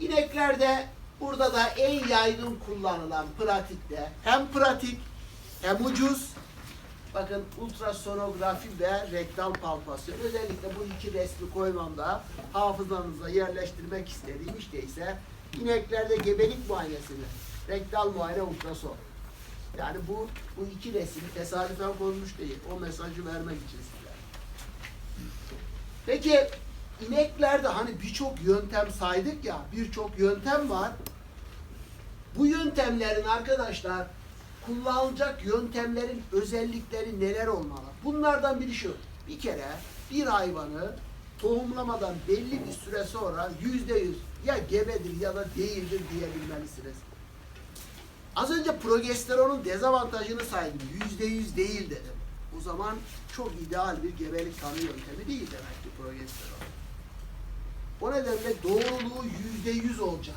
İneklerde burada da en yaygın kullanılan pratikte hem pratik hem ucuz bakın ultrasonografi ve rektal palpasyon özellikle bu iki resmi koymamda hafızanıza yerleştirmek istediğim işte ise ineklerde gebelik muayenesini rektal muayene ultrason yani bu bu iki resim tesadüfen konmuş değil. O mesajı vermek için size. Peki ineklerde hani birçok yöntem saydık ya, birçok yöntem var. Bu yöntemlerin arkadaşlar kullanılacak yöntemlerin özellikleri neler olmalı? Bunlardan biri şu. Bir kere bir hayvanı tohumlamadan belli bir süre sonra yüzde yüz ya gebedir ya da değildir diyebilmelisiniz. Az önce progesteronun dezavantajını saydım. Yüzde yüz değil dedim. O zaman çok ideal bir gebelik tanı yöntemi değil demek ki progesteron. O nedenle doğruluğu yüzde yüz olacak.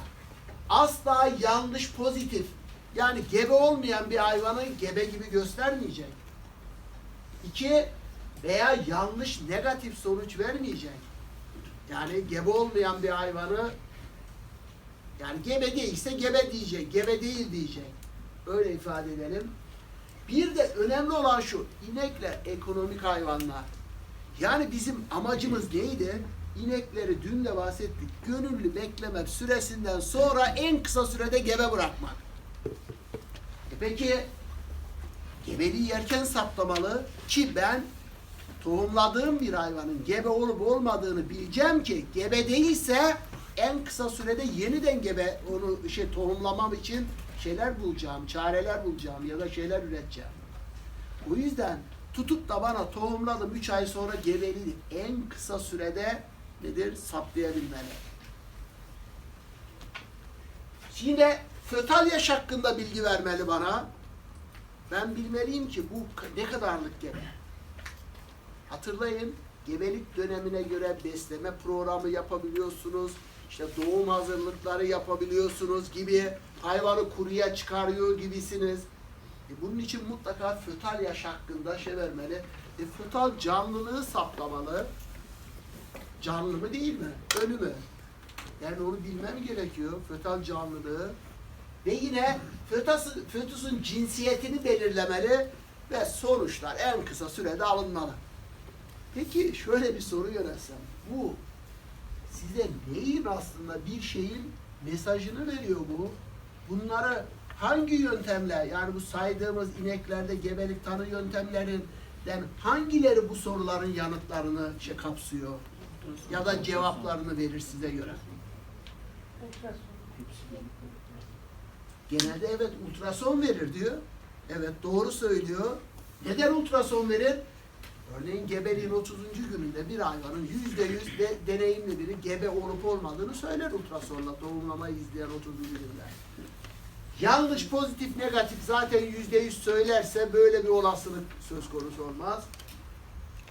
Asla yanlış pozitif. Yani gebe olmayan bir hayvanı gebe gibi göstermeyecek. İki, veya yanlış negatif sonuç vermeyecek. Yani gebe olmayan bir hayvanı yani gebe değilse gebe diyecek, gebe değil diyecek. Öyle ifade edelim. Bir de önemli olan şu, inekle ekonomik hayvanlar. Yani bizim amacımız neydi? İnekleri dün de bahsettik. Gönüllü bekleme süresinden sonra en kısa sürede gebe bırakmak. E peki gebeliği yerken saptamalı ki ben tohumladığım bir hayvanın gebe olup olmadığını bileceğim ki gebe değilse en kısa sürede yeniden gebe onu şey tohumlamam için şeyler bulacağım, çareler bulacağım ya da şeyler üreteceğim. O yüzden tutup da bana tohumladım 3 ay sonra gebeliği en kısa sürede nedir saptayabilmeli. Yine fötal yaş hakkında bilgi vermeli bana. Ben bilmeliyim ki bu ne kadarlık gebe. Hatırlayın gebelik dönemine göre besleme programı yapabiliyorsunuz. İşte doğum hazırlıkları yapabiliyorsunuz gibi hayvanı kuruya çıkarıyor gibisiniz. E bunun için mutlaka fötal yaş hakkında şey vermeli. E fötal canlılığı saplamalı. Canlı mı değil mi? Ölü mü? Yani onu bilmem gerekiyor. Fötal canlılığı. Ve yine fötası, fötüsün cinsiyetini belirlemeli ve sonuçlar en kısa sürede alınmalı. Peki şöyle bir soru yönelsem. Bu size neyin aslında bir şeyin mesajını veriyor bu? Bunları hangi yöntemler yani bu saydığımız ineklerde gebelik tanı yöntemlerinden hangileri bu soruların yanıtlarını şey kapsıyor? Ya da cevaplarını verir size göre. Genelde evet ultrason verir diyor. Evet doğru söylüyor. Neden ultrason verir? Örneğin gebeliğin 30. gününde bir hayvanın yüzde yüz de deneyimli biri gebe olup olmadığını söyler ultrasonla doğumlamayı izleyen 30. gününde. Yanlış, pozitif, negatif zaten yüzde yüz söylerse böyle bir olasılık söz konusu olmaz.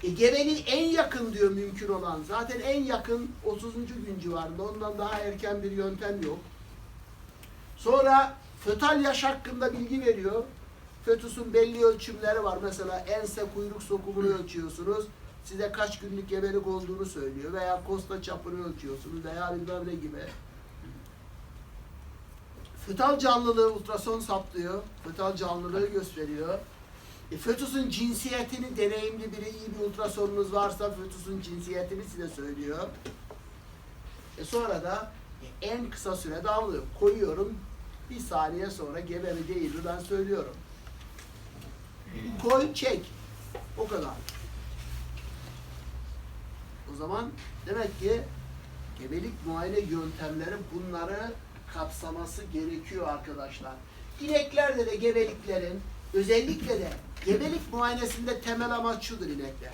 E, gebeliğin en yakın diyor mümkün olan. Zaten en yakın 30. gün civarında. Ondan daha erken bir yöntem yok. Sonra fötal yaş hakkında bilgi veriyor. Fötüsün belli ölçümleri var. Mesela ense kuyruk sokumunu ölçüyorsunuz. Size kaç günlük gebelik olduğunu söylüyor. Veya kosta çapını ölçüyorsunuz. Veya bilmem ne gibi. Fötal canlılığı ultrason saptıyor. Fötal canlılığı gösteriyor. E, fötüsün cinsiyetini deneyimli biri iyi bir ultrasonunuz varsa fötüsün cinsiyetini size söylüyor. E sonra da e, en kısa sürede alıyor. Koyuyorum. Bir saniye sonra gebe mi değil mi ben söylüyorum. Koy çek. O kadar. O zaman demek ki gebelik muayene yöntemleri bunları kapsaması gerekiyor arkadaşlar. İneklerde de gebeliklerin özellikle de gebelik muayenesinde temel amaç şudur inekler.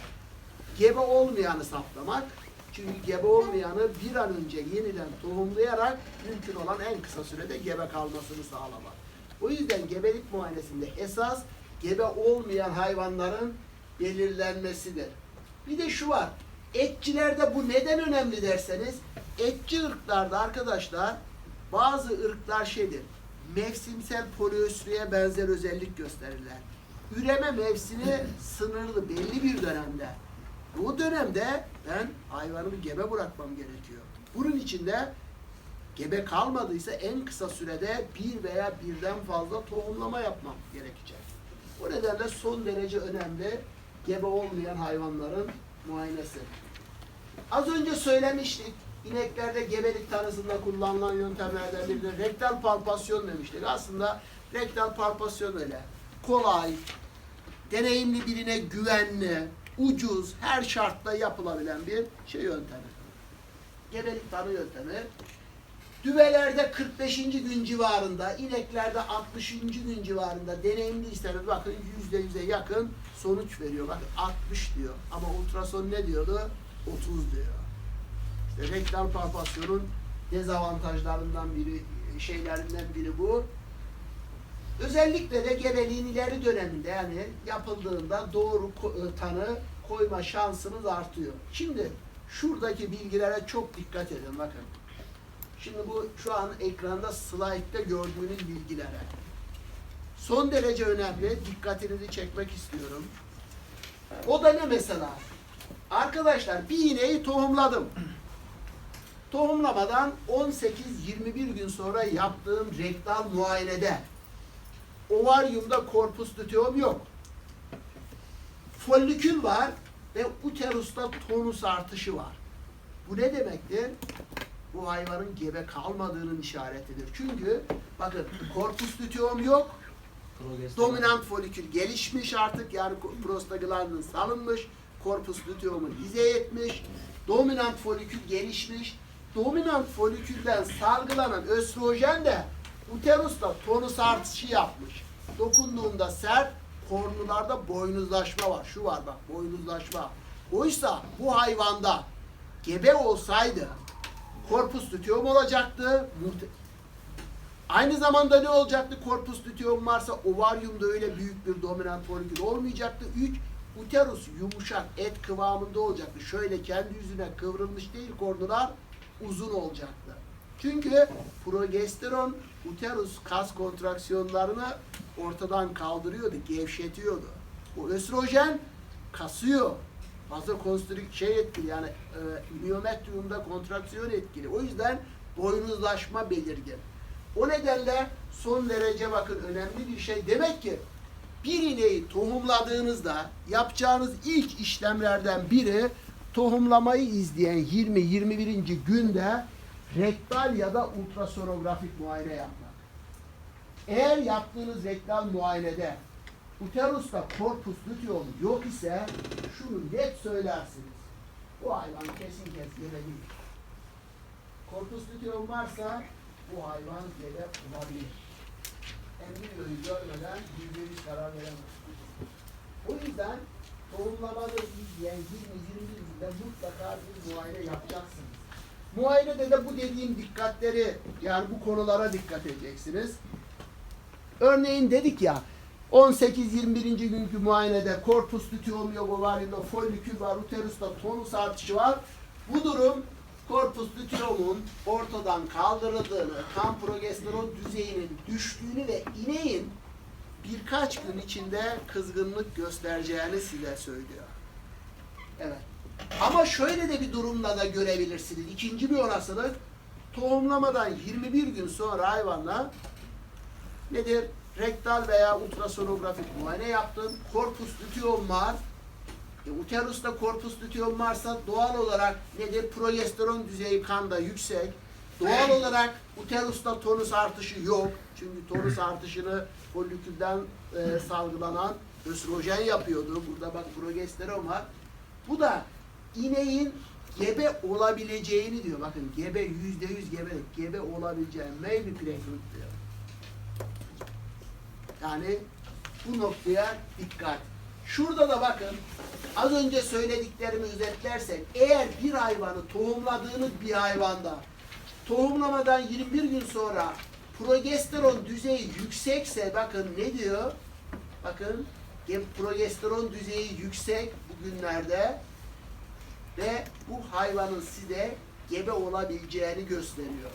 Gebe olmayanı saplamak. Çünkü gebe olmayanı bir an önce yeniden tohumlayarak mümkün olan en kısa sürede gebe kalmasını sağlamak. O yüzden gebelik muayenesinde esas gebe olmayan hayvanların belirlenmesidir. Bir de şu var. Etçilerde bu neden önemli derseniz etçi ırklarda arkadaşlar bazı ırklar şeydir. Mevsimsel poliöstrüye benzer özellik gösterirler. Üreme mevsimi sınırlı belli bir dönemde. Bu dönemde ben hayvanımı gebe bırakmam gerekiyor. Bunun için de gebe kalmadıysa en kısa sürede bir veya birden fazla tohumlama yapmak gerekecek. Bu nedenle son derece önemli gebe olmayan hayvanların muayenesi. Az önce söylemiştik. İneklerde gebelik tanısında kullanılan yöntemlerden biri de rektal palpasyon demiştik. Aslında rektal palpasyon öyle. Kolay, deneyimli birine güvenli, ucuz, her şartta yapılabilen bir şey yöntemi. Gebelik tanı yöntemi. Düvelerde 45. gün civarında, ineklerde 60. gün civarında deneyimliyseniz bakın %100'e yakın sonuç veriyor. Bakın 60 diyor ama ultrason ne diyordu? 30 diyor. Rektal palpasyonun dezavantajlarından biri, şeylerinden biri bu. Özellikle de gebeliğin ileri döneminde yani yapıldığında doğru e, tanı koyma şansınız artıyor. Şimdi şuradaki bilgilere çok dikkat edin bakın. Şimdi bu şu an ekranda slaytta gördüğünüz bilgilere. Son derece önemli. Dikkatinizi çekmek istiyorum. O da ne mesela? Arkadaşlar bir ineği tohumladım. Tohumlamadan 18-21 gün sonra yaptığım rektal muayenede ovaryumda korpus luteum yok. Follikül var ve uterusta tonus artışı var. Bu ne demektir? Bu hayvanın gebe kalmadığının işaretidir. Çünkü bakın korpus luteum yok. Dominant folikül gelişmiş artık yani prostaglandin salınmış. Korpus luteumu hizeye etmiş. Dominant folikül gelişmiş. Dominant folikülden salgılanan östrojen de uterusta tonus artışı yapmış. Dokunduğunda sert, kornularda boynuzlaşma var. Şu var bak boynuzlaşma. Oysa bu hayvanda gebe olsaydı korpus luteum olacaktı. Aynı zamanda ne olacaktı? Korpus luteum varsa ovaryumda öyle büyük bir dominant folikül olmayacaktı. Üç, uterus yumuşak et kıvamında olacaktı. Şöyle kendi yüzüne kıvrılmış değil kornular uzun olacaktı. Çünkü progesteron uterus kas kontraksiyonlarını ortadan kaldırıyordu, gevşetiyordu. Bu östrojen kasıyor. Fazla konstrik şey etkili yani e, miyometriumda kontraksiyon etkili. O yüzden boynuzlaşma belirgin. O nedenle son derece bakın önemli bir şey. Demek ki bir ineği tohumladığınızda yapacağınız ilk işlemlerden biri tohumlamayı izleyen 20-21. günde rektal ya da ultrasonografik muayene yapmak. Eğer yaptığınız rektal muayenede uterusta korpus luteum yok ise şunu net söylersiniz. Bu hayvan kesin kes gebe değil. Korpus luteum varsa bu hayvan gebe olabilir. Embriyoyu görmeden yüz karar veremez. O yüzden tohumlamalı izleyen 20-20 günde mutlaka bir muayene yapacaksınız. Muayenede de bu dediğim dikkatleri yani bu konulara dikkat edeceksiniz. Örneğin dedik ya 18-21. günkü muayenede korpus luteum yok ovaryumda follikül var, uterusta tonus artışı var. Bu durum korpus luteum'un ortadan kaldırıldığını, kan progesteron düzeyinin düştüğünü ve ineğin birkaç gün içinde kızgınlık göstereceğini size söylüyor. Evet. Ama şöyle de bir durumla da görebilirsiniz. İkinci bir olasılık tohumlamadan 21 gün sonra hayvanla nedir? Rektal veya ultrasonografik muayene yaptın. Korpus luteum var. E, uterusta korpus luteum varsa doğal olarak nedir? Progesteron düzeyi kanda yüksek. Doğal olarak uterusta tonus artışı yok. Çünkü tonus artışını folikülden e, salgılanan östrojen yapıyordu. Burada bak progesteron var. Bu da ineğin gebe olabileceğini diyor. Bakın gebe yüzde yüz gebe, gebe olabileceğini maybe pregnant diyor. Yani bu noktaya dikkat. Şurada da bakın az önce söylediklerimi özetlersek eğer bir hayvanı tohumladığınız bir hayvanda tohumlamadan 21 gün sonra progesteron düzeyi yüksekse bakın ne diyor? Bakın ge- progesteron düzeyi yüksek bugünlerde ve bu hayvanın size gebe olabileceğini gösteriyor.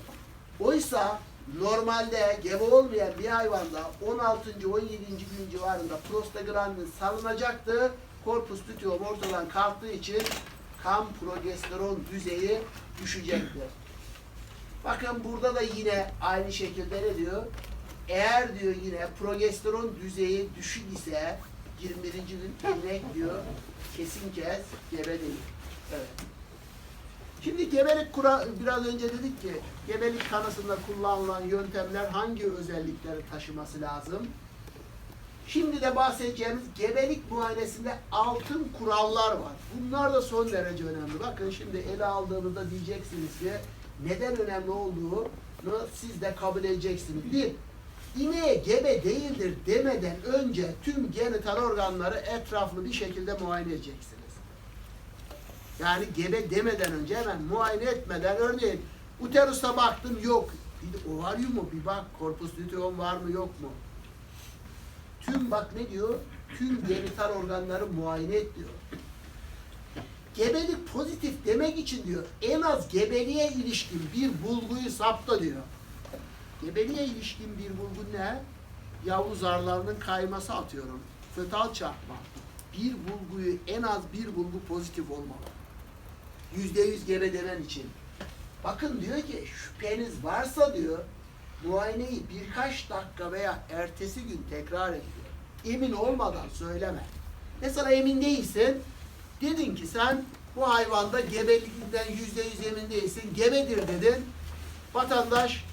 Oysa normalde gebe olmayan bir hayvanda 16. 17. gün civarında prostaglandin salınacaktı. Korpus luteum ortadan kalktığı için kan progesteron düzeyi düşecektir. Bakın burada da yine aynı şekilde ne diyor? Eğer diyor yine progesteron düzeyi düşük ise 21. gün inek diyor kesin kes gebe değil. Evet. Şimdi gebelik kura biraz önce dedik ki gebelik kanısında kullanılan yöntemler hangi özellikleri taşıması lazım? Şimdi de bahsedeceğimiz gebelik muayenesinde altın kurallar var. Bunlar da son derece önemli. Bakın şimdi ele aldığımızda diyeceksiniz ki neden önemli olduğunu siz de kabul edeceksiniz. Bir, ineğe gebe değildir demeden önce tüm genital organları etraflı bir şekilde muayene edeceksiniz. Yani gebe demeden önce hemen muayene etmeden örneğin uterusa baktım yok. Bir ovaryum mu? Bir bak korpus luteum var mı yok mu? Tüm bak ne diyor? Tüm genital organları muayene et diyor. Gebelik pozitif demek için diyor en az gebeliğe ilişkin bir bulguyu sapta diyor. Gebeliğe ilişkin bir bulgu ne? Yavru zarlarının kayması atıyorum. Fötal çarpma. Bir bulguyu en az bir bulgu pozitif olmalı. Yüzde yüz gebe demen için. Bakın diyor ki şüpheniz varsa diyor muayeneyi birkaç dakika veya ertesi gün tekrar ediyor. Emin olmadan söyleme. Mesela emin değilsin. Dedin ki sen bu hayvanda gebelikten yüzde yüz emin değilsin. Gebedir dedin. Vatandaş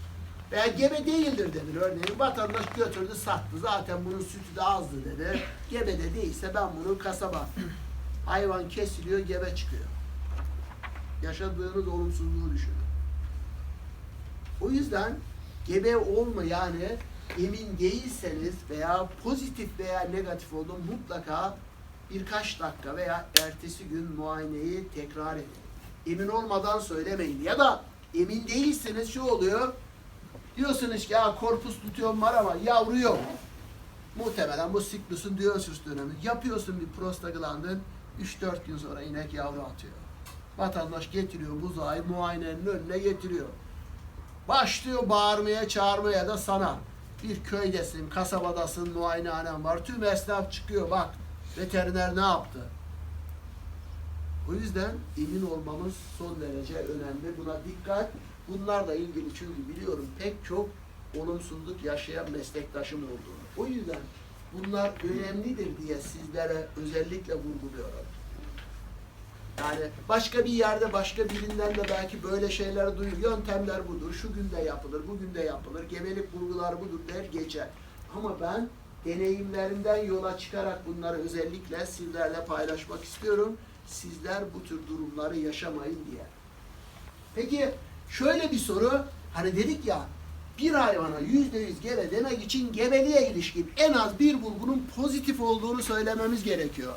veya gebe değildir dedin örneğin. Vatandaş götürdü sattı. Zaten bunun sütü de azdı dedi. Gebe de değilse ben bunu kasaba. Hayvan kesiliyor gebe çıkıyor. Yaşadığınız olumsuzluğu düşünün. O yüzden gebe olma yani emin değilseniz veya pozitif veya negatif olun mutlaka birkaç dakika veya ertesi gün muayeneyi tekrar edin. Emin olmadan söylemeyin. Ya da emin değilseniz şu oluyor. Diyorsunuz ki ya korpus luteum var ama yavru yok. Muhtemelen bu siklusun diyorsunuz dönemi. Yapıyorsun bir prostaglandın 3-4 gün sonra inek yavru atıyor. Vatandaş getiriyor buzağı muayenenin önüne getiriyor. Başlıyor bağırmaya çağırmaya da sana. Bir köydesin, kasabadasın, muayenehanen var. Tüm esnaf çıkıyor bak. Veteriner ne yaptı? O yüzden emin olmamız son derece önemli. Buna dikkat. Bunlarla ilgili çünkü biliyorum pek çok olumsuzluk yaşayan meslektaşım olduğunu. O yüzden bunlar önemlidir diye sizlere özellikle vurguluyorum. Yani başka bir yerde başka birinden de belki böyle şeyler duyur. Yöntemler budur, şu günde yapılır, bugün de yapılır, gebelik bulguları budur der geçer. Ama ben deneyimlerimden yola çıkarak bunları özellikle sizlerle paylaşmak istiyorum. Sizler bu tür durumları yaşamayın diye. Peki şöyle bir soru, hani dedik ya bir hayvana yüzde yüz gebe demek için gebeliğe ilişkin en az bir bulgunun pozitif olduğunu söylememiz gerekiyor.